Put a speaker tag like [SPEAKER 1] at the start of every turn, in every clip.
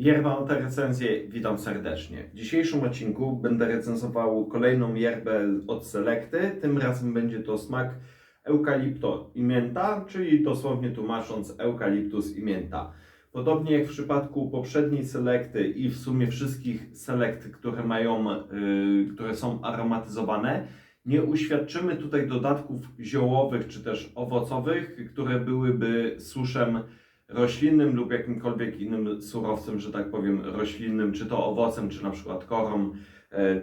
[SPEAKER 1] Yerba Mate Recenzje, witam serdecznie. W dzisiejszym odcinku będę recenzował kolejną yerbę od Selecty. Tym razem będzie to smak eukalipto i mięta, czyli dosłownie tłumacząc eukaliptus i mięta. Podobnie jak w przypadku poprzedniej Selecty i w sumie wszystkich Select, które mają, yy, które są aromatyzowane, nie uświadczymy tutaj dodatków ziołowych czy też owocowych, które byłyby suszem roślinnym lub jakimkolwiek innym surowcem, że tak powiem, roślinnym, czy to owocem, czy na przykład korą,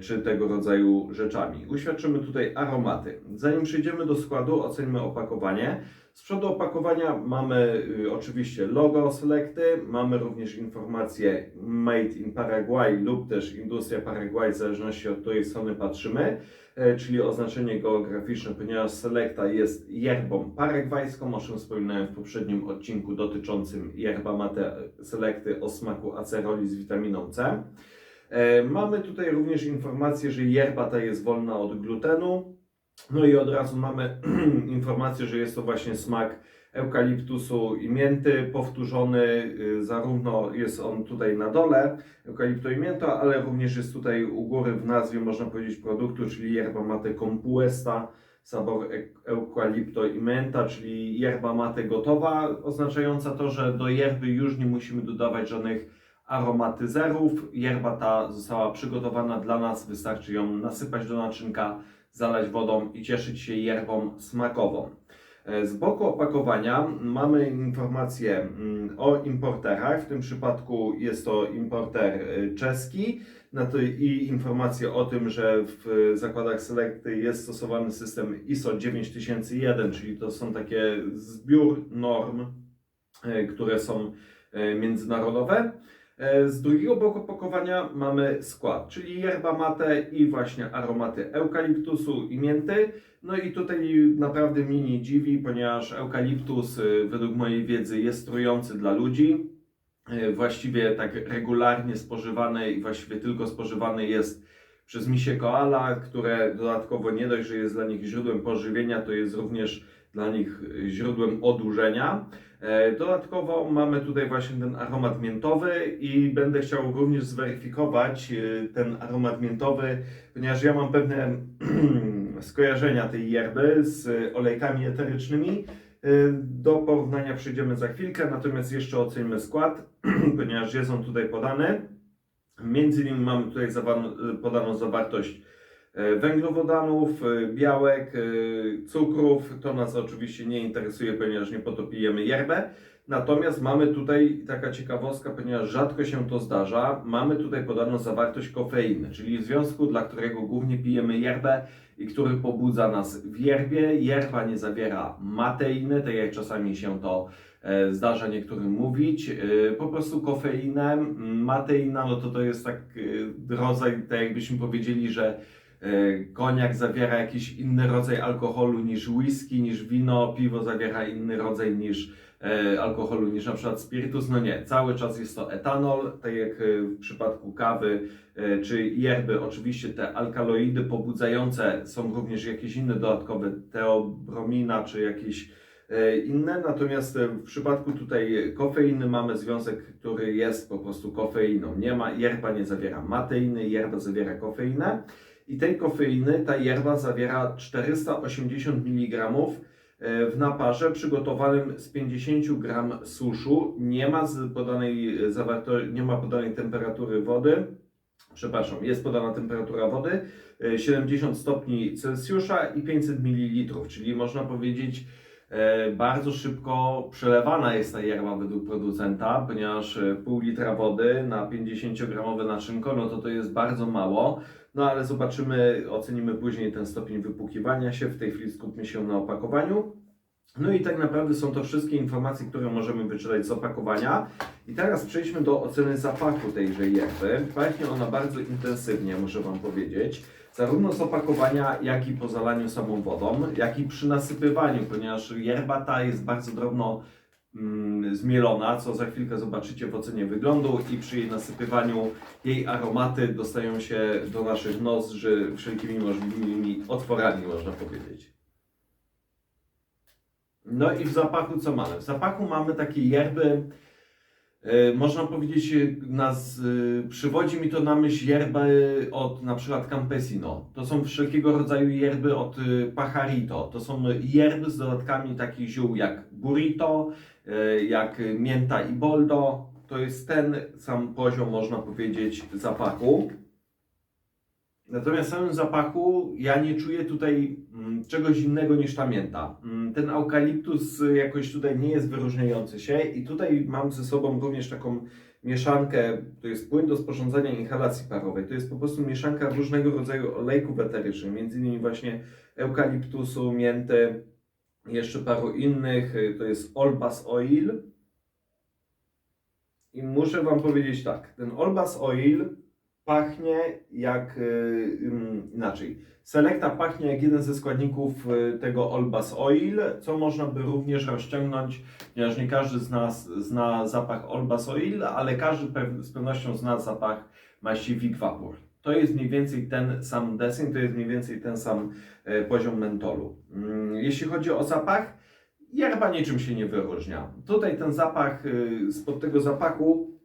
[SPEAKER 1] czy tego rodzaju rzeczami. Uświadczymy tutaj aromaty. Zanim przejdziemy do składu, ocenimy opakowanie. Z przodu opakowania mamy y, oczywiście logo Selecty, mamy również informację Made in Paraguay lub też Industria Paraguay, w zależności od której strony patrzymy, e, czyli oznaczenie geograficzne, ponieważ Selecta jest yerbą paragwajską, o czym wspominałem w poprzednim odcinku dotyczącym yerba mate Selecty o smaku aceroli z witaminą C. E, Mamy tutaj również informację, że yerba ta jest wolna od glutenu. No i od razu mamy informację, że jest to właśnie smak eukaliptusu i mięty, powtórzony, y, zarówno jest on tutaj na dole, eukalipto i mięta, ale również jest tutaj u góry w nazwie, można powiedzieć, produktu, czyli yerba mate compuesta, sabor e- eukalipto i menta, czyli yerba mate gotowa, oznaczająca to, że do yerby już nie musimy dodawać żadnych aromatyzerów. Yerba ta została przygotowana dla nas, wystarczy ją nasypać do naczynka, zalać wodą i cieszyć się yerbą smakową. E, Z boku opakowania mamy informację mm, o importerach. W tym przypadku jest to importer e, czeski i informację o tym, że w zakładach Selecty jest stosowany system ISO 9001, czyli to są takie zbiór norm, e, które są międzynarodowe. E, Z drugiego boku opakowania mamy skład, czyli yerba mate i właśnie aromaty eukaliptusu i mięty. No i tutaj naprawdę mnie nie dziwi, ponieważ eukaliptus y, według mojej wiedzy jest trujący dla ludzi. Y, Właściwie tak regularnie spożywany i właściwie tylko spożywany jest przez misie koala, które dodatkowo nie dość, że jest dla nich źródłem pożywienia, to jest również dla nich źródłem odurzenia. E, Dodatkowo mamy tutaj właśnie ten aromat miętowy i będę chciał również zweryfikować y, ten aromat miętowy, ponieważ ja mam pewne skojarzenia tej yerby z olejkami eterycznymi. Y, Do porównania przejdziemy za chwilkę, natomiast jeszcze ocenimy skład, ponieważ jest on tutaj podany. Między innymi mamy tutaj podaną zawartość e, węglowodanów, e, białek, e, cukrów. To nas oczywiście nie interesuje, ponieważ nie po to pijemy yerbę. Natomiast mamy tutaj taka ciekawostka, ponieważ rzadko się to zdarza, mamy tutaj podaną zawartość kofeiny, czyli związku, dla którego głównie pijemy yerbę i który pobudza nas w yerbie. Yerba nie zawiera mateiny, tak jak czasami się to e, zdarza niektórym mówić. E, po prostu kofeinę, m, mateina, no to to jest tak e, rodzaj, tak jakbyśmy powiedzieli, że e, koniak zawiera jakiś inny rodzaj alkoholu niż whisky, niż wino, piwo zawiera inny rodzaj niż e, alkoholu niż na przykład spirytus. No nie, cały czas jest to etanol, tak jak e, w przypadku kawy e, czy yerby. Oczywiście te alkaloidy pobudzające są również jakieś inne dodatkowe, teobromina czy jakieś e, inne, natomiast e, w przypadku tutaj kofeiny mamy związek, który jest po prostu kofeiną. Nie ma, yerba nie zawiera mateiny, yerba zawiera kofeinę i tej kofeiny ta yerba zawiera 480 mg e, w naparze przygotowanym z 50 gram suszu. Nie ma podanej zawarto- nie ma podanej temperatury wody. Przepraszam, jest podana temperatura wody e, 70 stopni Celsjusza i 500 ml, czyli można powiedzieć e, bardzo szybko przelewana jest ta yerba według producenta, ponieważ e, pół litra wody na 50-gramowe naczynko, no to to jest bardzo mało. No ale zobaczymy, ocenimy później ten stopień wypłukiwania się. W tej chwili skupmy się na opakowaniu. No i tak naprawdę są to wszystkie informacje, które możemy wyczytać z opakowania. I teraz przejdźmy do oceny zapachu tejże yerby. Pachnie ona bardzo intensywnie, muszę Wam powiedzieć. Zarówno z opakowania, jak i po zalaniu samą wodą, jak i przy nasypywaniu, ponieważ yerba ta jest bardzo drobno zmielona, co za chwilkę zobaczycie w ocenie wyglądu i przy jej nasypywaniu jej aromaty dostają się do naszych nozdrzy wszelkimi możliwymi otworami, można powiedzieć. No i w zapachu co mamy? W zapachu mamy takie yerby E, Można powiedzieć, nas, e, przywodzi mi to na myśl yerby od na przykład Campesino. To są wszelkiego rodzaju yerby od e, Pajarito. To są yerby z dodatkami takich ziół jak burrito, jak mięta i boldo. To jest ten sam poziom, można powiedzieć, zapachu. Natomiast w samym zapachu ja nie czuję tutaj mm, czegoś innego niż ta mięta. Mm, Ten eukaliptus jakoś tutaj nie jest wyróżniający się i tutaj mam ze sobą również taką mieszankę, to jest płyn do sporządzania inhalacji parowej. To jest po prostu mieszanka różnego rodzaju olejków eterycznych, między innymi właśnie eukaliptusu, mięty, jeszcze paru innych. Y, To jest Olbas Oil. I muszę Wam powiedzieć tak, ten Olbas Oil pachnie jak y, inaczej. Selekta pachnie jak jeden ze składników y, tego Olbas Oil, co można by również rozciągnąć, ponieważ nie każdy z nas zna zapach Olbas Oil, ale każdy z pewnością zna zapach maści Vapor. To jest mniej więcej ten sam deseń, to jest mniej więcej ten sam e, poziom mentolu. Mm, Jeśli chodzi o zapach, yerba niczym się nie wyróżnia. Tutaj ten zapach, y, spod tego zapachu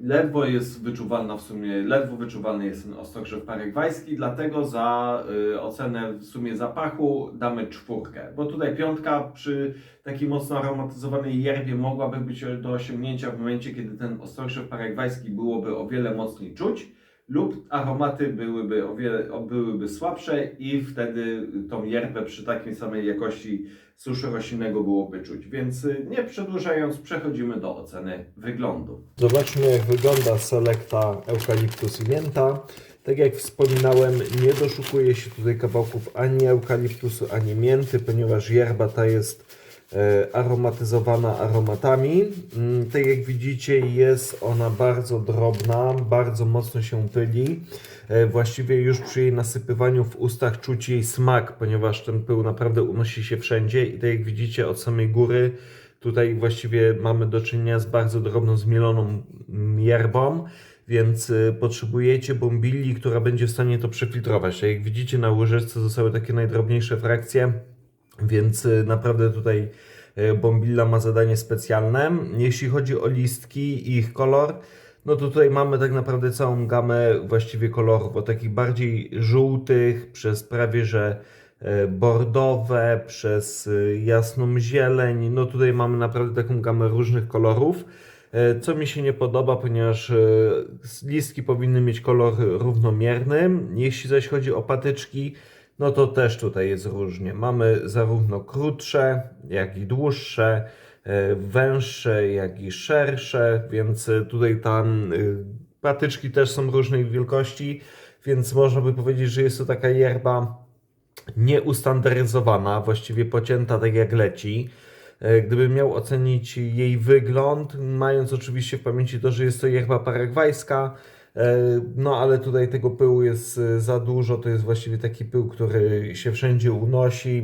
[SPEAKER 1] ledwo jest wyczuwalna w sumie, ledwo wyczuwalny jest ten ostokrzew paragwajski, dlatego za y, ocenę w sumie zapachu damy czwórkę, bo tutaj piątka przy takiej mocno aromatyzowanej yerbie mogłaby być do osiągnięcia w momencie, kiedy ten ostokrzew paragwajski byłoby o wiele mocniej czuć, lub aromaty byłyby o wiele byłyby słabsze i wtedy tą yerbę przy takiej samej jakości suszu roślinnego byłoby czuć. Więc y, nie przedłużając, przechodzimy do oceny wyglądu.
[SPEAKER 2] Zobaczmy jak wygląda selekta eukaliptus i mięta. Tak jak wspominałem, nie doszukuje się tutaj kawałków ani eukaliptusu, ani mięty, ponieważ yerba ta jest aromatyzowana aromatami. Mm, Tak jak widzicie, jest ona bardzo drobna, bardzo mocno się pyli. E, Właściwie już przy jej nasypywaniu w ustach czuć jej smak, ponieważ ten pył naprawdę unosi się wszędzie i tak jak widzicie od samej góry Tutaj właściwie mamy do czynienia z bardzo drobną zmieloną mm, yerbą, więc y, potrzebujecie bombilli, która będzie w stanie to przefiltrować. Tak jak widzicie na łyżeczce zostały takie najdrobniejsze frakcje, więc y, naprawdę tutaj y, bombilla ma zadanie specjalne. Jeśli chodzi o listki i ich kolor, no to tutaj mamy tak naprawdę całą gamę właściwie kolorów, od takich bardziej żółtych przez prawie że e, bordowe, przez jasną zieleń. No tutaj mamy naprawdę taką gamę różnych kolorów. Co mi się nie podoba, ponieważ listki powinny mieć kolor równomierny. Jeśli zaś chodzi o patyczki, no to też tutaj jest różnie. Mamy zarówno krótsze, jak i dłuższe, e, węższe, jak i szersze, więc tutaj tam y, patyczki też są różnej wielkości, więc można by powiedzieć, że jest to taka yerba nieustandaryzowana, właściwie pocięta tak jak leci. E, Gdybym miał ocenić jej wygląd, mając oczywiście w pamięci to, że jest to yerba paragwajska, no ale tutaj tego pyłu jest e, za dużo, to jest właściwie taki pył, który się wszędzie unosi.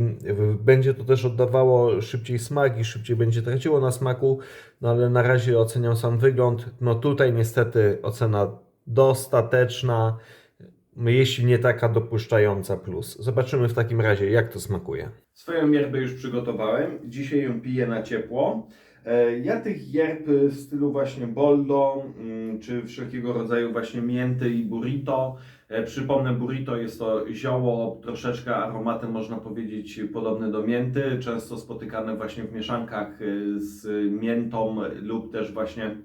[SPEAKER 2] Będzie to też oddawało szybciej smak i szybciej będzie traciło na smaku, no ale na razie oceniam sam wygląd. No tutaj niestety ocena dostateczna, jeśli nie taka dopuszczająca plus. Zobaczymy w takim razie, jak to smakuje.
[SPEAKER 1] Swoją yerbę już przygotowałem. Dzisiaj ją piję na ciepło. E, Ja tych yerb w stylu właśnie boldo, mm, czy wszelkiego rodzaju właśnie mięty i burrito. E, Przypomnę, burrito jest to zioło, troszeczkę aromatem można powiedzieć podobny do mięty, często spotykane właśnie w mieszankach e, z miętą lub też właśnie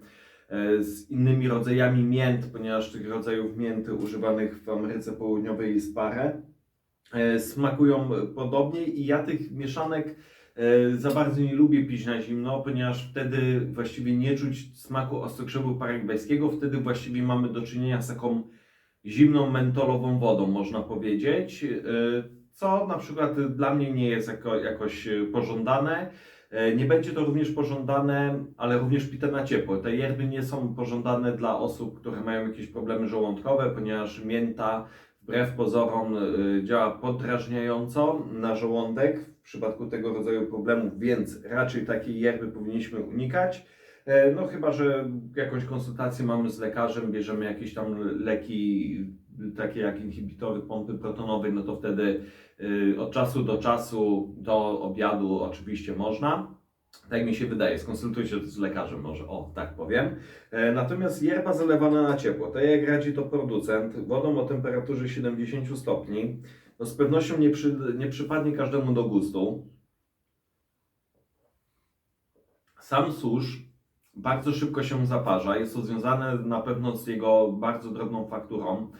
[SPEAKER 1] z innymi rodzajami mięt, ponieważ tych rodzajów mięty używanych w Ameryce Południowej jest parę smakują podobnie i ja tych mieszanek za bardzo nie lubię pić na zimno, ponieważ wtedy właściwie nie czuć smaku ostokrzewu paragwajskiego, wtedy właściwie mamy do czynienia z taką zimną mentolową wodą, można powiedzieć, e, co na przykład dla mnie nie jest jako, jakoś e, pożądane. E, Nie będzie to również pożądane, ale również pite na ciepło. Te yerby nie są pożądane dla osób, które mają jakieś problemy żołądkowe, ponieważ mięta wbrew pozorom y, działa podrażniająco na żołądek w przypadku tego rodzaju problemów, więc raczej takiej yerby powinniśmy unikać. E, No chyba, że jakąś konsultację mamy z lekarzem, bierzemy jakieś tam leki takie jak inhibitory pompy protonowej, no to wtedy y, od czasu do czasu do obiadu oczywiście można. Tak mi się wydaje, skonsultujcie to z lekarzem może, o tak powiem. E, Natomiast yerba zalewana na ciepło, tak jak radzi to producent, wodą o temperaturze 70 stopni, no z pewnością nie, przy, nie przypadnie każdemu do gustu. Sam susz bardzo szybko się zaparza, jest to związane na pewno z jego bardzo drobną fakturą,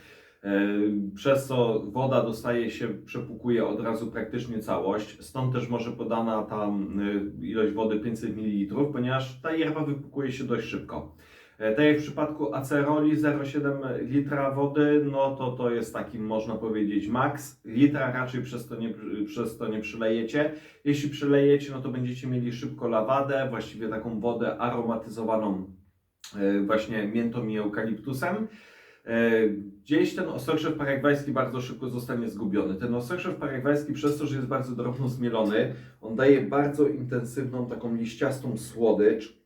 [SPEAKER 1] przez co woda dostaje się, przepukuje od razu praktycznie całość, stąd też może podana tam ilość wody 500 ml, ponieważ ta yerba wypukuje się dość szybko. E, Tak jak w przypadku aceroli 0,7 litra wody, no to to jest taki można powiedzieć maks. Litra raczej przez to nie, przez to nie przylejecie. Jeśli przylejecie, no to będziecie mieli szybko lawadę, właściwie taką wodę aromatyzowaną e, właśnie miętą i eukaliptusem. E, Gdzieś ten ostrzew paragwajski bardzo szybko zostanie zgubiony. Ten ostrzew paragwajski przez to, że jest bardzo drobno zmielony, on daje bardzo intensywną taką liściastą słodycz,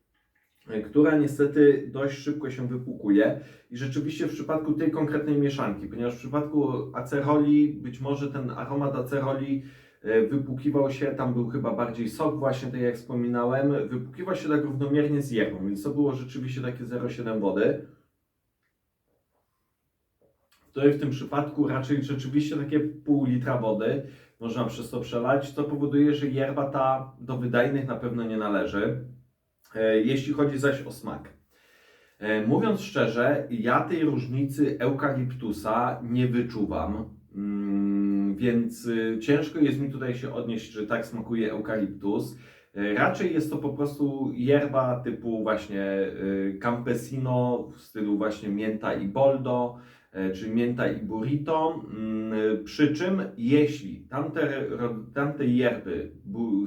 [SPEAKER 1] e, która niestety dość szybko się wypłukuje i rzeczywiście w przypadku tej konkretnej mieszanki, ponieważ w przypadku aceroli być może ten aromat aceroli e, wypłukiwał się, tam był chyba bardziej sok właśnie, tak jak wspominałem, wypłukiwał się tak równomiernie z jerbą, więc to było rzeczywiście takie 0,7 wody. Tutaj w tym przypadku raczej rzeczywiście takie pół litra wody można przez to przelać, co powoduje, że yerba ta do wydajnych na pewno nie należy. E, Jeśli chodzi zaś o smak. E, Mówiąc szczerze, ja tej różnicy eukaliptusa nie wyczuwam, mm, więc y, ciężko jest mi tutaj się odnieść, że tak smakuje eukaliptus. E, Raczej jest to po prostu yerba typu właśnie y, campesino w stylu właśnie mięta i boldo, e, czy mięta i burrito. Mm, Przy czym, jeśli tamte, tamte yerby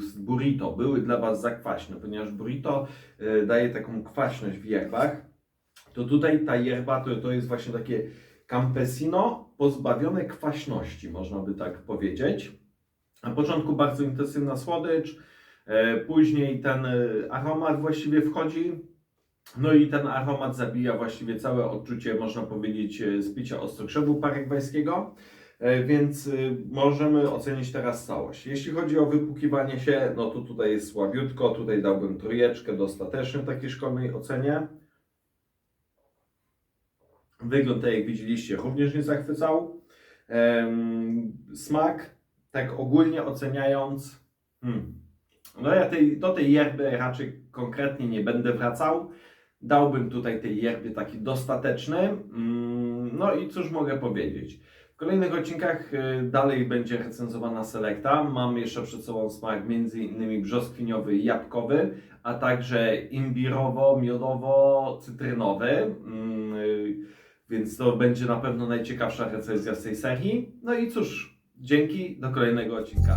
[SPEAKER 1] z burrito były dla Was za kwaśne, ponieważ burrito e, daje taką kwaśność w yerbach, to tutaj ta yerba to, to jest właśnie takie campesino pozbawione kwaśności, można by tak powiedzieć. Na początku bardzo intensywna słodycz, e, później ten e, aromat właściwie wchodzi, no i ten aromat zabija właściwie całe odczucie, można powiedzieć, e, z picia ostrokrzewu paragwajskiego. E, Więc y, możemy ocenić teraz całość. Jeśli chodzi o wypłukiwanie się, no to tutaj jest słabiutko, tutaj dałbym trójeczkę dostatecznie w takiej szkolnej ocenie. Wygląd, tak jak widzieliście, również nie zachwycał. Smak, tak ogólnie oceniając, hmm, no ja tej, do tej yerby raczej konkretnie nie będę wracał. Dałbym tutaj tej yerbie taki dostateczny. Mm, No i cóż mogę powiedzieć. W kolejnych odcinkach y, dalej będzie recenzowana selekta. Mam jeszcze przed sobą smak m.in. brzoskwiniowy i jabłkowy, a także imbirowo-miodowo-cytrynowy. Mm, y, Więc to będzie na pewno najciekawsza recenzja z tej serii. No i cóż, dzięki, do kolejnego odcinka.